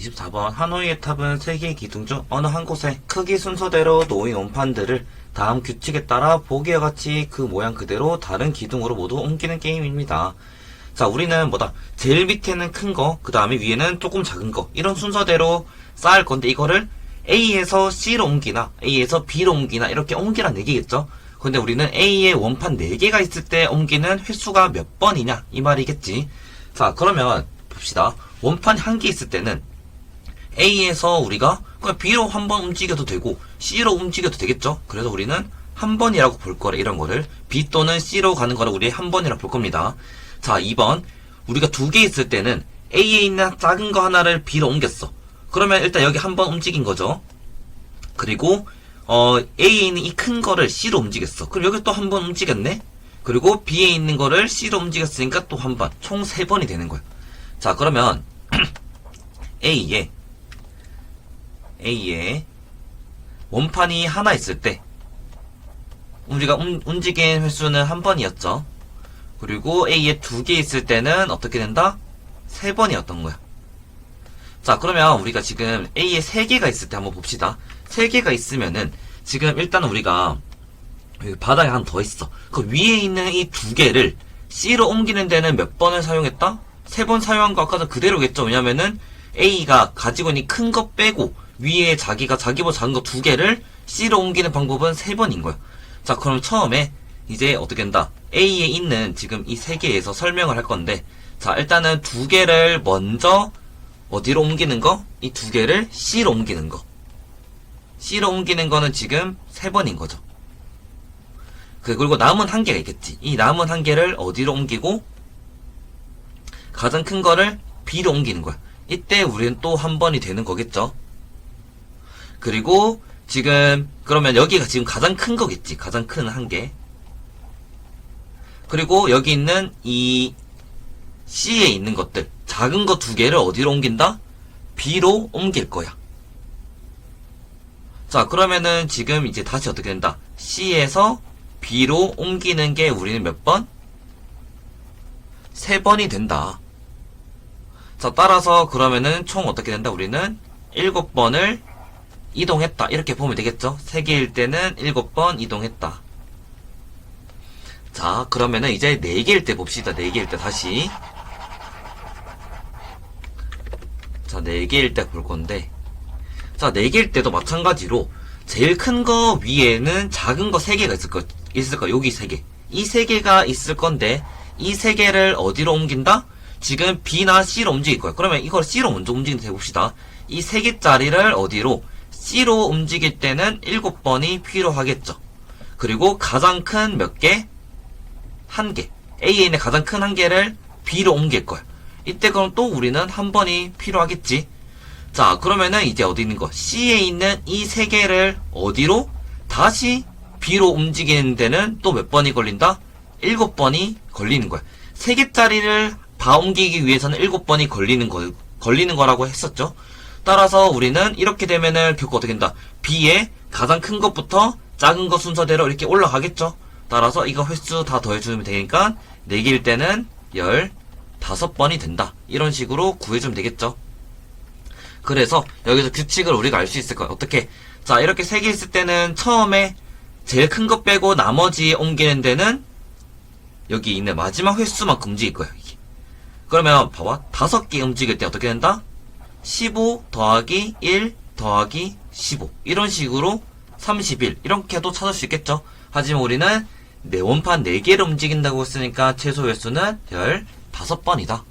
24번 하노이의 탑은 3개의 기둥 중 어느 한 곳에 크기 순서대로 놓인 원판들을 다음 규칙에 따라 보기와 같이 그 모양 그대로 다른 기둥으로 모두 옮기는 게임입니다. 자, 우리는 뭐다? 제일 밑에는 큰 거, 그 다음에 위에는 조금 작은 거, 이런 순서대로 쌓을 건데, 이거를 A에서 C로 옮기나, A에서 B로 옮기나, 이렇게 옮기란 얘기겠죠? 근데 우리는 A에 원판 4개가 있을 때 옮기는 횟수가 몇 번이냐, 이 말이겠지. 자, 그러면 봅시다. 원판 한 개 있을 때는 A에서 우리가 그냥 B로 한 번 움직여도 되고 C로 움직여도 되겠죠? 그래서 우리는 한 번이라고 볼 거래 이런 거를 B 또는 C로 가는 거를 우리 한 번이라고 볼 겁니다. 자, 2번 우리가 두 개 있을 때는 A에 있는 작은 거 하나를 B로 옮겼어. 그러면 일단 여기 한 번 움직인 거죠. 그리고 어, A에 있는 이 큰 거를 C로 움직였어. 그럼 여기 또 한 번 움직였네? 그리고 B에 있는 거를 C로 움직였으니까 또 한 번. 총 세 번이 되는 거야. 자, 그러면 A에 A에 원판이 하나 있을 때 우리가 움, 움직인 횟수는 한 번이었죠. 그리고 A에 두 개 있을 때는 어떻게 된다? 세 번이었던 거야. 자, 그러면 우리가 지금 A에 세 개가 있을 때 한번 봅시다. 세 개가 있으면은 지금 일단 우리가 바닥에 하나 더 있어. 그 위에 있는 이 두 개를 C로 옮기는 데는 몇 번을 사용했다? 세 번 사용한 거 아까 도 그대로겠죠. 왜냐면은 A가 가지고 있는 큰 거 빼고 위에 자기가 자기보다 작은 거 두 개를 C로 옮기는 방법은 세 번인 거야. 자, 그럼 처음에 이제 어떻게 된다? A에 있는 지금 이 세 개에서 설명을 할 건데, 자, 일단은 두 개를 먼저 어디로 옮기는 거? 이 두 개를 C로 옮기는 거. C로 옮기는 거는 지금 세 번인 거죠. 그, 그리고 남은 한 개가 있겠지. 이 남은 한 개를 어디로 옮기고, 가장 큰 거를 B로 옮기는 거야. 이때 우리는 또 한 번이 되는 거겠죠. 그리고 지금 그러면 여기가 지금 가장 큰 거겠지. 가장 큰 한 개. 그리고 여기 있는 이 C에 있는 것들 작은 거 두 개를 어디로 옮긴다? B로 옮길 거야. 자, 그러면은 지금 이제 다시 어떻게 된다? C에서 B로 옮기는 게 우리는 몇 번? 세 번이 된다. 자, 따라서 그러면은 총 어떻게 된다? 우리는 일곱 번을 이동했다. 이렇게 보면 되겠죠? 세 개일 때는 일곱 번 이동했다. 자, 그러면은 이제 네 개일 때 봅시다. 네 개일 때 다시. 자, 네 개일 때 볼 건데. 자, 네 개일 때도 마찬가지로 제일 큰 거 위에는 작은 거세 개가 있을 거, 있을 거, 여기 세 개. 이세 개가 있을 건데, 이세 개를 어디로 옮긴다? 지금 B나 C로 움직일 거야. 그러면 이걸 C로 먼저 움직이는 해봅시다. 이세 개짜리를 어디로? C로 움직일 때는 7번이 필요하겠죠. 그리고 가장 큰 몇 개? 한 개. 있는 가장 큰 한 개를 B로 옮길 거야. 이때 그럼 또 우리는 한 번이 필요하겠지. 자, 그러면은 이제 어디 있는 거? C에 있는 이 세 개를 어디로? 다시 B로 움직이는 데는 또 몇 번이 걸린다? 일곱 번이 걸리는 거야. 세 개짜리를 다 옮기기 위해서는 일곱 번이 걸리는 거, 걸리는 거라고 했었죠. 따라서 우리는 이렇게 되면은 결국 어떻게 된다? B의 가장 큰 것부터 작은 것 순서대로 이렇게 올라가겠죠. 따라서 이거 횟수 다 더해주면 되니까 4개일 때는 15번이 된다. 이런 식으로 구해주면 되겠죠. 그래서 여기서 규칙을 우리가 알 수 있을 거야. 어떻게? 자, 이렇게 3개 있을 때는 처음에 제일 큰거 빼고 나머지 옮기는 데는 여기 있는 마지막 횟수만큼 움직일 거야. 이게. 그러면 봐봐. 5개 움직일 때 어떻게 된다? 15 더하기 1 더하기 15 이런 식으로 31 이렇게도 찾을 수 있겠죠? 하지만 우리는 네 원판 4개를 움직인다고 했으니까 최소 횟수는 15번이다